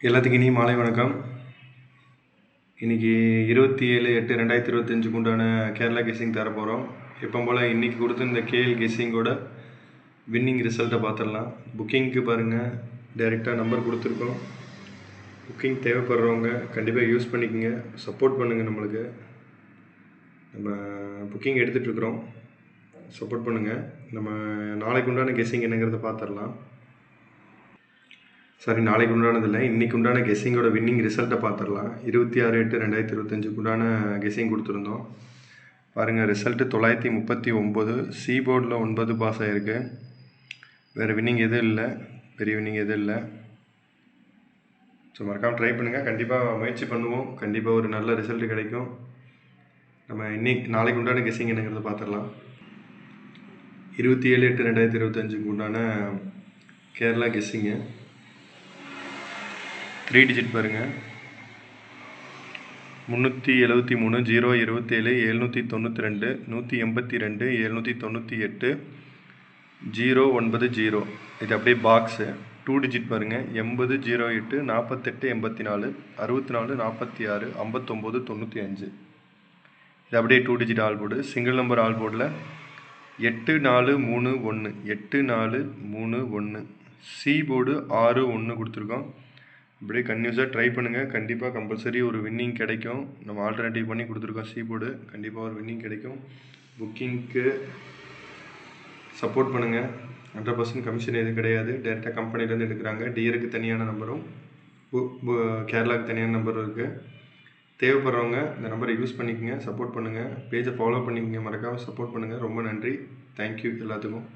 எல்லாத்துக்கும் இனி மாலை வணக்கம். இன்றைக்கி இருபத்தி ஏழு எட்டு ரெண்டாயிரத்தி இருபத்தஞ்சுக்கு உண்டான கேரளா கெஸ்ஸிங் தர போகிறோம் எப்போ போல் இன்றைக்கி கொடுத்து இந்த கேஎல் கெஸ்ஸிங்கோட வின்னிங் ரிசல்ட்டை பார்த்துடலாம் புக்கிங்க்கு பாருங்கள் டைரெக்டாக நம்பர் கொடுத்துருக்கோம். புக்கிங் தேவைப்படுறவங்க கண்டிப்பாக யூஸ் பண்ணிக்கோங்க. சப்போர்ட் பண்ணுங்கள் நம்மளுக்கு. நம்ம புக்கிங் எடுத்துகிட்ருக்குறோம் சப்போர்ட் பண்ணுங்கள் நம்ம நாளைக்கு உண்டான கெஸ்ஸிங் என்னங்கிறத பார்த்துடலாம் சாரி நாளைக்கு உண்டானது இல்லை. இன்றைக்கு உண்டான கெஸ்ஸிங்கோட வின்னிங் ரிசல்ட்டை பார்த்துடலாம் இருபத்தி ஆறு எட்டு ரெண்டாயிரத்தி இருபத்தஞ்சுக்கு உண்டான கெஸ்ஸிங் கொடுத்துருந்தோம். பாருங்கள் ரிசல்ட்டு தொள்ளாயிரத்தி முப்பத்தி ஒம்பது. சி போர்டில் ஒன்பது பாஸ் ஆகிருக்கு வேறு வின்னிங் எதுவும் இல்லை. பெரிய வின்னிங் எதுவும் இல்லை. ஸோ மறக்காமல் ட்ரை பண்ணுங்கள் கண்டிப்பாக முயற்சி பண்ணுவோம். கண்டிப்பாக ஒரு நல்ல ரிசல்ட் கிடைக்கும். நம்ம இன்னைக்கு நாளைக்கு உண்டான கெஸ்ஸிங் என்னங்கிறத பார்த்துடலாம் இருபத்தி ஏழு எட்டு ரெண்டாயிரத்தி இருபத்தஞ்சுக்கு உண்டான கேரளா கெஸ்ஸிங்கு த்ரீ டிஜிட் பாருங்கள் முந்நூற்றி எழுபத்தி மூணு ஜீரோ இருபத்தேழு எழுநூற்றி தொண்ணூற்றி ரெண்டு நூற்றி எண்பத்தி ரெண்டு எழுநூற்றி தொண்ணூற்றி எட்டு ஜீரோ ஒன்பது ஜீரோ இது அப்படியே பாக்ஸு டூ டிஜிட் பாருங்கள் எண்பது ஜீரோ எட்டு நாற்பத்தெட்டு எண்பத்தி நாலு அறுபத்தி நாலு நாற்பத்தி ஆறு ஐம்பத்தொம்போது தொண்ணூற்றி அஞ்சு. இது அப்படியே two digit all board single number all போர்டில் எட்டு நாலு மூணு ஒன்று எட்டு நாலு மூணு ஒன்று சி போர்டு ஆறு ஒன்று கொடுத்துருக்கோம். அப்படியே கன்யூஸாக ட்ரை பண்ணுங்கள் கண்டிப்பாக கம்பல்சரி ஒரு வின்னிங் கிடைக்கும். நம்ம ஆல்டர்னேட்டிவ் பண்ணி கொடுத்துருக்கோம் சி போர்டு கண்டிப்பாக ஒரு வின்னிங் கிடைக்கும். புக்கிங்க்கு சப்போர்ட் பண்ணுங்கள் ஹண்ட்ரட் பர்சன்ட் கமிஷன் எதுவும் கிடையாது. டேரெக்டாக கம்பெனிலேருந்து எடுக்கிறாங்க. டியருக்கு தனியான நம்பரும் கேரளாவுக்கு தனியான நம்பரும் இருக்குது தேவைப்படுறவங்க இந்த நம்பரை யூஸ் பண்ணிக்கோங்க. சப்போர்ட் பண்ணுங்கள் பேஜை ஃபாலோ பண்ணிக்கோங்க. மறக்காமல் சப்போர்ட் பண்ணுங்கள் ரொம்ப நன்றி. தேங்க்யூ எல்லாத்துக்கும்.